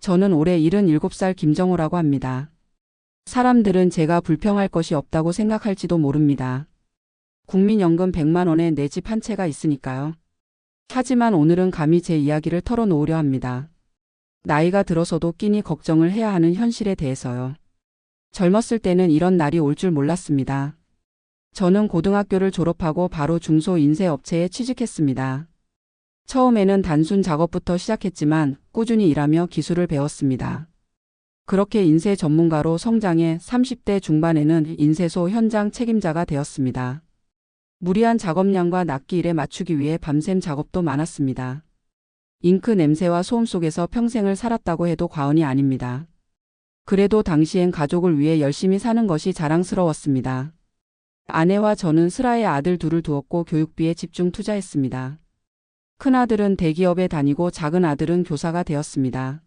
저는 올해 77살 김정호라고 합니다. 사람들은 제가 불평할 것이 없다고 생각할지도 모릅니다. 국민연금 100만 원에 내 집 한 채가 있으니까요. 하지만 오늘은 감히 제 이야기를 털어놓으려 합니다. 나이가 들어서도 끼니 걱정을 해야 하는 현실에 대해서요. 젊었을 때는 이런 날이 올 줄 몰랐습니다. 저는 고등학교를 졸업하고 바로 중소 인쇄업체에 취직했습니다. 처음에는 단순 작업부터 시작했지만 꾸준히 일하며 기술을 배웠습니다. 그렇게 인쇄 전문가로 성장해 30대 중반에는 인쇄소 현장 책임자가 되었습니다. 무리한 작업량과 낫기 일에 맞추기 위해 밤샘 작업도 많았습니다. 잉크 냄새와 소음 속에서 평생을 살았다고 해도 과언이 아닙니다. 그래도 당시엔 가족을 위해 열심히 사는 것이 자랑스러웠습니다. 아내와 저는 슬아의 아들 둘을 두었고 교육비에 집중 투자했습니다. 큰아들은 대기업에 다니고 작은 아들은 교사가 되었습니다.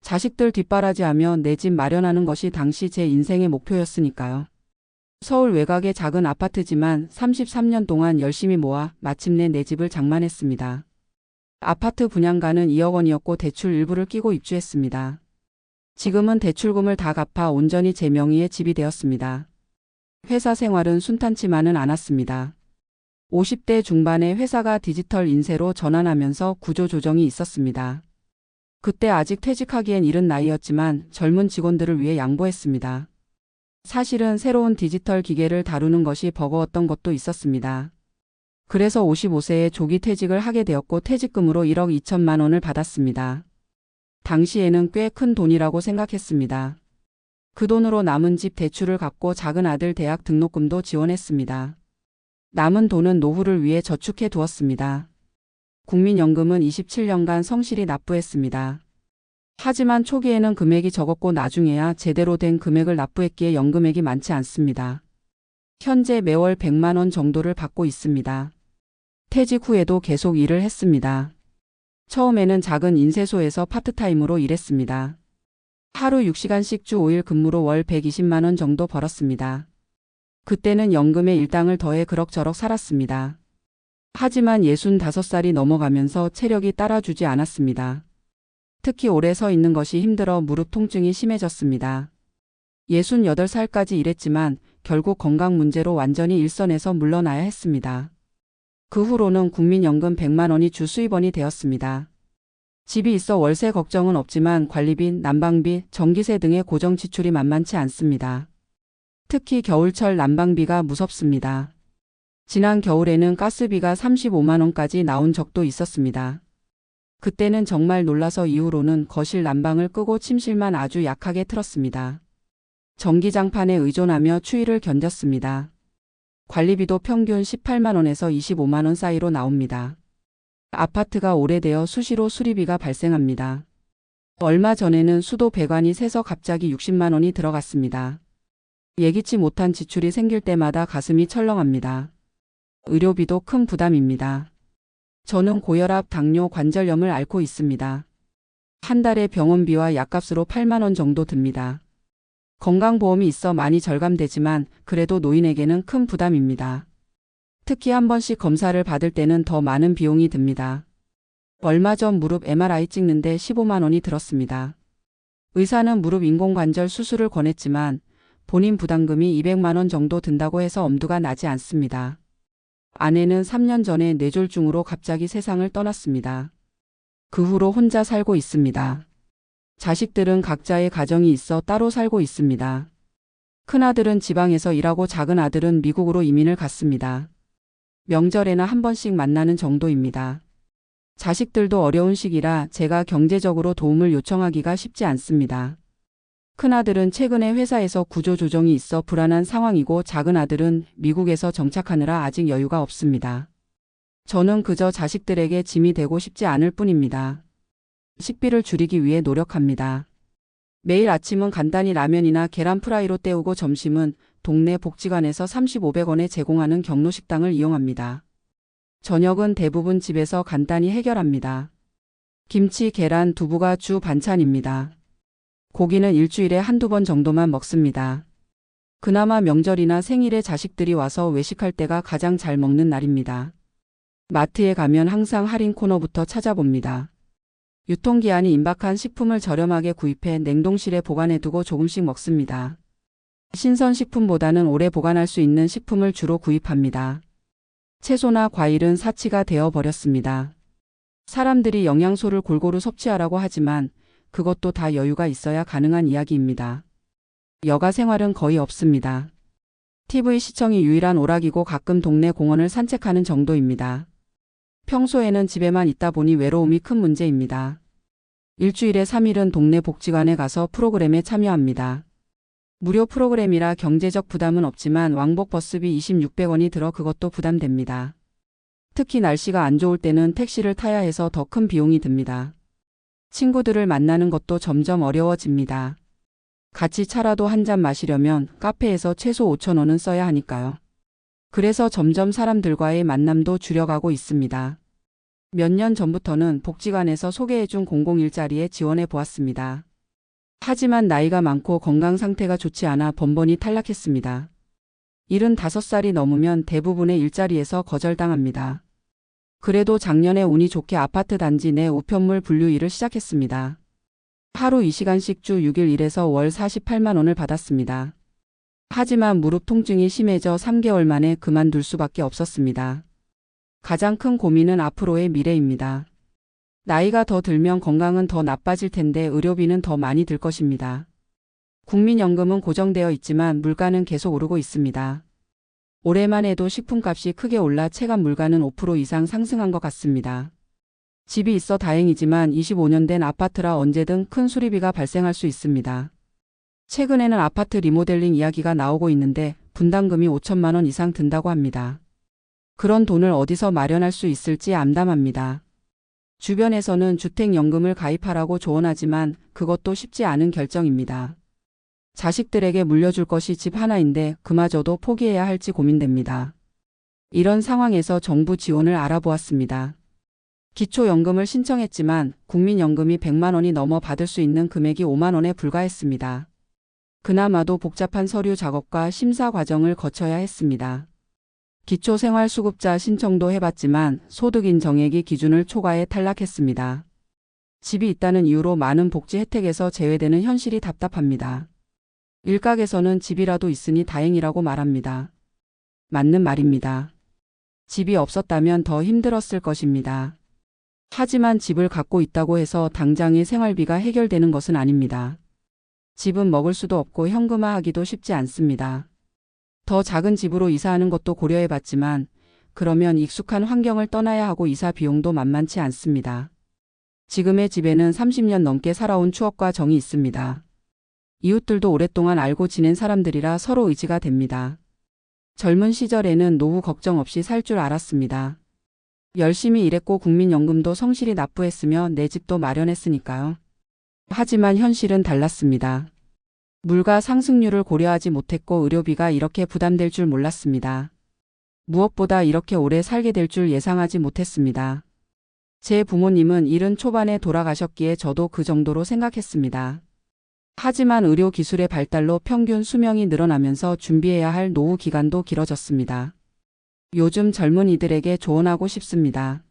자식들 뒷바라지하며 내 집 마련하는 것이 당시 제 인생의 목표였으니까요. 서울 외곽의 작은 아파트지만 33년 동안 열심히 모아 마침내 내 집을 장만했습니다. 아파트 분양가는 2억 원이었고 대출 일부를 끼고 입주했습니다. 지금은 대출금을 다 갚아 온전히 제 명의의 집이 되었습니다. 회사 생활은 순탄치만은 않았습니다. 50대 중반에 회사가 디지털 인쇄로 전환하면서 구조 조정이 있었습니다. 그때 아직 퇴직하기엔 이른 나이였지만 젊은 직원들을 위해 양보했습니다. 사실은 새로운 디지털 기계를 다루는 것이 버거웠던 것도 있었습니다. 그래서 55세에 조기 퇴직을 하게 되었고 퇴직금으로 1억 2천만 원을 받았습니다. 당시에는 꽤 큰 돈이라고 생각했습니다. 그 돈으로 남은 집 대출을 갚고 작은 아들 대학 등록금도 지원했습니다. 남은 돈은 노후를 위해 저축해 두었습니다. 국민연금은 27년간 성실히 납부했습니다. 하지만 초기에는 금액이 적었고 나중에야 제대로 된 금액을 납부했기에 연금액이 많지 않습니다. 현재 매월 100만 원 정도를 받고 있습니다. 퇴직 후에도 계속 일을 했습니다. 처음에는 작은 인쇄소에서 파트타임으로 일했습니다. 하루 6시간씩 주 5일 근무로 월 120만 원 정도 벌었습니다. 그때는 연금에 일당을 더해 그럭저럭 살았습니다. 하지만 65살이 넘어가면서 체력이 따라주지 않았습니다. 특히 오래 서 있는 것이 힘들어 무릎 통증이 심해졌습니다. 68살까지 일했지만 결국 건강 문제로 완전히 일선에서 물러나야 했습니다. 그 후로는 국민연금 100만 원이 주 수입원이 되었습니다. 집이 있어 월세 걱정은 없지만 관리비, 난방비, 전기세 등의 고정 지출이 만만치 않습니다. 특히 겨울철 난방비가 무섭습니다. 지난 겨울에는 가스비가 35만 원까지 나온 적도 있었습니다. 그때는 정말 놀라서 이후로는 거실 난방을 끄고 침실만 아주 약하게 틀었습니다. 전기장판에 의존하며 추위를 견뎠습니다. 관리비도 평균 18만 원에서 25만 원 사이로 나옵니다. 아파트가 오래되어 수시로 수리비가 발생합니다. 얼마 전에는 수도 배관이 새서 갑자기 60만 원이 들어갔습니다. 예기치 못한 지출이 생길 때마다 가슴이 철렁합니다. 의료비도 큰 부담입니다. 저는 고혈압, 당뇨, 관절염을 앓고 있습니다. 한 달에 병원비와 약값으로 8만 원 정도 듭니다. 건강보험이 있어 많이 절감되지만 그래도 노인에게는 큰 부담입니다. 특히 한 번씩 검사를 받을 때는 더 많은 비용이 듭니다. 얼마 전 무릎 MRI 찍는데 15만 원이 들었습니다. 의사는 무릎 인공관절 수술을 권했지만 본인 부담금이 200만 원 정도 든다고 해서 엄두가 나지 않습니다. 아내는 3년 전에 뇌졸중으로 갑자기 세상을 떠났습니다. 그 후로 혼자 살고 있습니다. 자식들은 각자의 가정이 있어 따로 살고 있습니다. 큰아들은 지방에서 일하고 작은 아들은 미국으로 이민을 갔습니다. 명절에나 한 번씩 만나는 정도입니다. 자식들도 어려운 시기라 제가 경제적으로 도움을 요청하기가 쉽지 않습니다. 큰아들은 최근에 회사에서 구조조정이 있어 불안한 상황이고 작은 아들은 미국에서 정착하느라 아직 여유가 없습니다. 저는 그저 자식들에게 짐이 되고 싶지 않을 뿐입니다. 식비를 줄이기 위해 노력합니다. 매일 아침은 간단히 라면이나 계란 프라이로 때우고 점심은 동네 복지관에서 3,500원에 제공하는 경로식당을 이용합니다. 저녁은 대부분 집에서 간단히 해결합니다. 김치, 계란, 두부가 주 반찬입니다. 고기는 일주일에 한두 번 정도만 먹습니다. 그나마 명절이나 생일에 자식들이 와서 외식할 때가 가장 잘 먹는 날입니다. 마트에 가면 항상 할인 코너부터 찾아봅니다. 유통기한이 임박한 식품을 저렴하게 구입해 냉동실에 보관해두고 조금씩 먹습니다. 신선 식품보다는 오래 보관할 수 있는 식품을 주로 구입합니다. 채소나 과일은 사치가 되어 버렸습니다. 사람들이 영양소를 골고루 섭취하라고 하지만 그것도 다 여유가 있어야 가능한 이야기입니다. 여가 생활은 거의 없습니다. TV 시청이 유일한 오락이고 가끔 동네 공원을 산책하는 정도입니다. 평소에는 집에만 있다 보니 외로움이 큰 문제입니다. 일주일에 3일은 동네 복지관에 가서 프로그램에 참여합니다. 무료 프로그램이라 경제적 부담은 없지만 왕복 버스비 2600원이 들어 그것도 부담됩니다. 특히 날씨가 안 좋을 때는 택시를 타야 해서 더 큰 비용이 듭니다. 친구들을 만나는 것도 점점 어려워집니다. 같이 차라도 한 잔 마시려면 카페에서 최소 5천원은 써야 하니까요. 그래서 점점 사람들과의 만남도 줄여가고 있습니다. 몇 년 전부터는 복지관에서 소개해준 공공 일자리에 지원해 보았습니다. 하지만 나이가 많고 건강 상태가 좋지 않아 번번이 탈락했습니다. 75살이 넘으면 대부분의 일자리에서 거절당합니다. 그래도 작년에 운이 좋게 아파트 단지 내 우편물 분류 일을 시작했습니다. 하루 2시간씩 주 6일 일해서 월 48만 원을 받았습니다. 하지만 무릎 통증이 심해져 3개월 만에 그만둘 수밖에 없었습니다. 가장 큰 고민은 앞으로의 미래입니다. 나이가 더 들면 건강은 더 나빠질 텐데 의료비는 더 많이 들 것입니다. 국민연금은 고정되어 있지만 물가는 계속 오르고 있습니다. 올해만 해도 식품값이 크게 올라 체감 물가는 5% 이상 상승한 것 같습니다. 집이 있어 다행이지만 25년 된 아파트라 언제든 큰 수리비가 발생할 수 있습니다. 최근에는 아파트 리모델링 이야기가 나오고 있는데 분담금이 5천만 원 이상 든다고 합니다. 그런 돈을 어디서 마련할 수 있을지 암담합니다. 주변에서는 주택연금을 가입하라고 조언하지만 그것도 쉽지 않은 결정입니다. 자식들에게 물려줄 것이 집 하나인데 그마저도 포기해야 할지 고민됩니다. 이런 상황에서 정부 지원을 알아보았습니다. 기초연금을 신청했지만 국민연금이 100만 원이 넘어 받을 수 있는 금액이 5만 원에 불과했습니다. 그나마도 복잡한 서류 작업과 심사 과정을 거쳐야 했습니다. 기초생활수급자 신청도 해봤지만 소득인 정액이 기준을 초과해 탈락했습니다. 집이 있다는 이유로 많은 복지 혜택에서 제외되는 현실이 답답합니다. 일각에서는 집이라도 있으니 다행이라고 말합니다. 맞는 말입니다. 집이 없었다면 더 힘들었을 것입니다. 하지만 집을 갖고 있다고 해서 당장의 생활비가 해결되는 것은 아닙니다. 집은 먹을 수도 없고 현금화하기도 쉽지 않습니다. 더 작은 집으로 이사하는 것도 고려해 봤지만 그러면 익숙한 환경을 떠나야 하고 이사 비용도 만만치 않습니다. 지금의 집에는 30년 넘게 살아온 추억과 정이 있습니다. 이웃들도 오랫동안 알고 지낸 사람들이라 서로 의지가 됩니다. 젊은 시절에는 노후 걱정 없이 살 줄 알았습니다. 열심히 일했고 국민연금도 성실히 납부했으며 내 집도 마련했으니까요. 하지만 현실은 달랐습니다. 물가 상승률을 고려하지 못했고 의료비가 이렇게 부담될 줄 몰랐습니다. 무엇보다 이렇게 오래 살게 될 줄 예상하지 못했습니다. 제 부모님은 일흔 초반에 돌아가셨기에 저도 그 정도로 생각했습니다. 하지만 의료 기술의 발달로 평균 수명이 늘어나면서 준비해야 할 노후 기간도 길어졌습니다. 요즘 젊은 이들에게 조언하고 싶습니다.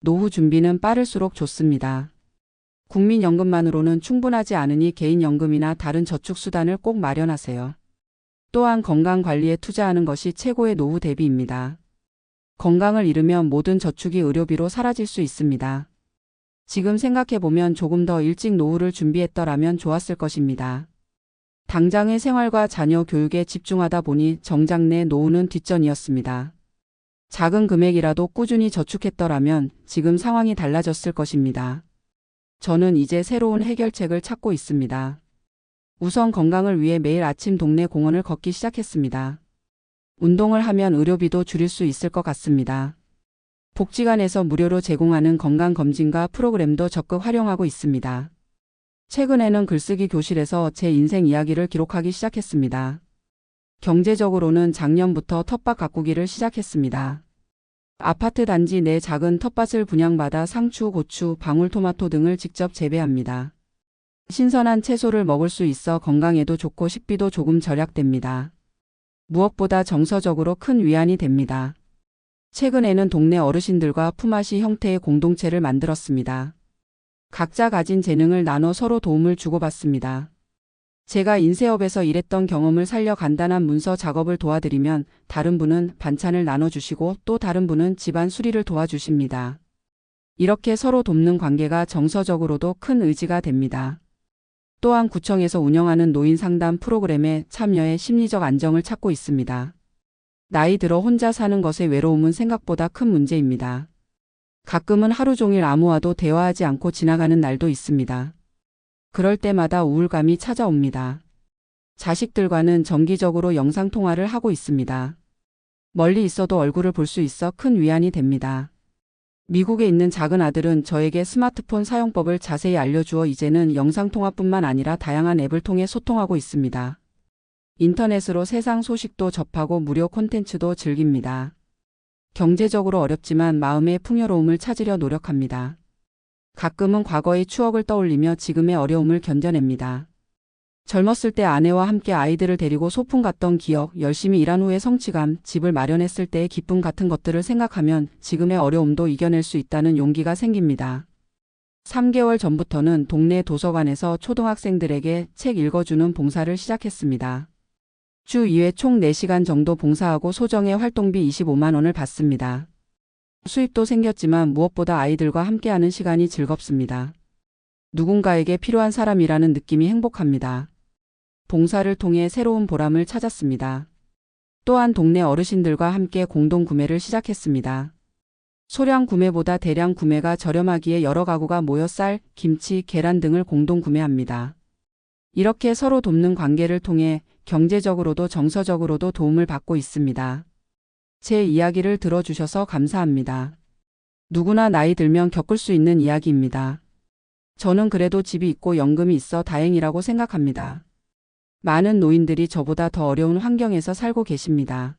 노후 준비는 빠를수록 좋습니다. 국민연금만으로는 충분하지 않으니 개인연금이나 다른 저축수단을 꼭 마련하세요. 또한 건강관리에 투자하는 것이 최고의 노후 대비입니다. 건강을 잃으면 모든 저축이 의료비로 사라질 수 있습니다. 지금 생각해보면 조금 더 일찍 노후를 준비했더라면 좋았을 것입니다. 당장의 생활과 자녀 교육에 집중하다 보니 정작 내 노후는 뒷전이었습니다. 작은 금액이라도 꾸준히 저축했더라면 지금 상황이 달라졌을 것입니다. 저는 이제 새로운 해결책을 찾고 있습니다. 우선 건강을 위해 매일 아침 동네 공원을 걷기 시작했습니다. 운동을 하면 의료비도 줄일 수 있을 것 같습니다. 복지관에서 무료로 제공하는 건강검진과 프로그램도 적극 활용하고 있습니다. 최근에는 글쓰기 교실에서 제 인생 이야기를 기록하기 시작했습니다. 경제적으로는 작년부터 텃밭 가꾸기를 시작했습니다. 아파트 단지 내 작은 텃밭을 분양받아 상추, 고추, 방울토마토 등을 직접 재배합니다. 신선한 채소를 먹을 수 있어 건강에도 좋고 식비도 조금 절약됩니다. 무엇보다 정서적으로 큰 위안이 됩니다. 최근에는 동네 어르신들과 품앗이 형태의 공동체를 만들었습니다. 각자 가진 재능을 나눠 서로 도움을 주고받습니다. 제가 인쇄업에서 일했던 경험을 살려 간단한 문서 작업을 도와드리면 다른 분은 반찬을 나눠주시고 또 다른 분은 집안 수리를 도와주십니다. 이렇게 서로 돕는 관계가 정서적으로도 큰 의지가 됩니다. 또한 구청에서 운영하는 노인 상담 프로그램에 참여해 심리적 안정을 찾고 있습니다. 나이 들어 혼자 사는 것의 외로움은 생각보다 큰 문제입니다. 가끔은 하루 종일 아무와도 대화하지 않고 지나가는 날도 있습니다. 그럴 때마다 우울감이 찾아옵니다. 자식들과는 정기적으로 영상통화를 하고 있습니다. 멀리 있어도 얼굴을 볼 수 있어 큰 위안이 됩니다. 미국에 있는 작은 아들은 저에게 스마트폰 사용법을 자세히 알려주어 이제는 영상통화뿐만 아니라 다양한 앱을 통해 소통하고 있습니다. 인터넷으로 세상 소식도 접하고 무료 콘텐츠도 즐깁니다. 경제적으로 어렵지만 마음의 풍요로움을 찾으려 노력합니다. 가끔은 과거의 추억을 떠올리며 지금의 어려움을 견뎌냅니다. 젊었을 때 아내와 함께 아이들을 데리고 소풍 갔던 기억, 열심히 일한 후의 성취감, 집을 마련했을 때의 기쁨 같은 것들을 생각하면 지금의 어려움도 이겨낼 수 있다는 용기가 생깁니다. 3개월 전부터는 동네 도서관에서 초등학생들에게 책 읽어주는 봉사를 시작했습니다. 주 2회 총 4시간 정도 봉사하고 소정의 활동비 25만 원을 받습니다. 수입도 생겼지만 무엇보다 아이들과 함께하는 시간이 즐겁습니다. 누군가에게 필요한 사람이라는 느낌이 행복합니다. 봉사를 통해 새로운 보람을 찾았습니다. 또한 동네 어르신들과 함께 공동 구매를 시작했습니다. 소량 구매보다 대량 구매가 저렴하기에 여러 가구가 모여 쌀, 김치, 계란 등을 공동 구매합니다. 이렇게 서로 돕는 관계를 통해 경제적으로도 정서적으로도 도움을 받고 있습니다. 제 이야기를 들어주셔서 감사합니다. 누구나 나이 들면 겪을 수 있는 이야기입니다. 저는 그래도 집이 있고 연금이 있어 다행이라고 생각합니다. 많은 노인들이 저보다 더 어려운 환경에서 살고 계십니다.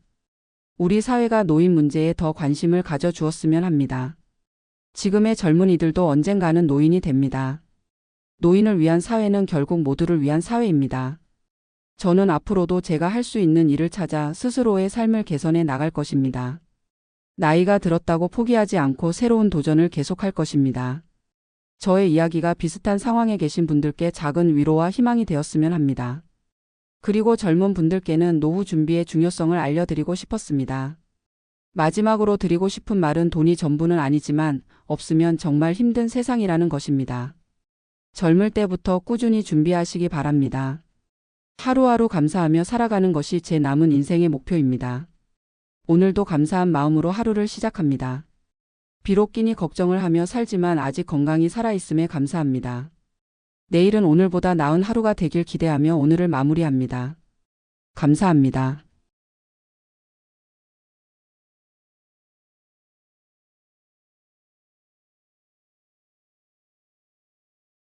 우리 사회가 노인 문제에 더 관심을 가져 주었으면 합니다. 지금의 젊은이들도 언젠가는 노인이 됩니다. 노인을 위한 사회는 결국 모두를 위한 사회입니다. 저는 앞으로도 제가 할 수 있는 일을 찾아 스스로의 삶을 개선해 나갈 것입니다. 나이가 들었다고 포기하지 않고 새로운 도전을 계속할 것입니다. 저의 이야기가 비슷한 상황에 계신 분들께 작은 위로와 희망이 되었으면 합니다. 그리고 젊은 분들께는 노후 준비의 중요성을 알려드리고 싶었습니다. 마지막으로 드리고 싶은 말은 돈이 전부는 아니지만 없으면 정말 힘든 세상이라는 것입니다. 젊을 때부터 꾸준히 준비하시기 바랍니다. 하루하루 감사하며 살아가는 것이 제 남은 인생의 목표입니다. 오늘도 감사한 마음으로 하루를 시작합니다. 비록 끼니 걱정을 하며 살지만 아직 건강히 살아있음에 감사합니다. 내일은 오늘보다 나은 하루가 되길 기대하며 오늘을 마무리합니다. 감사합니다.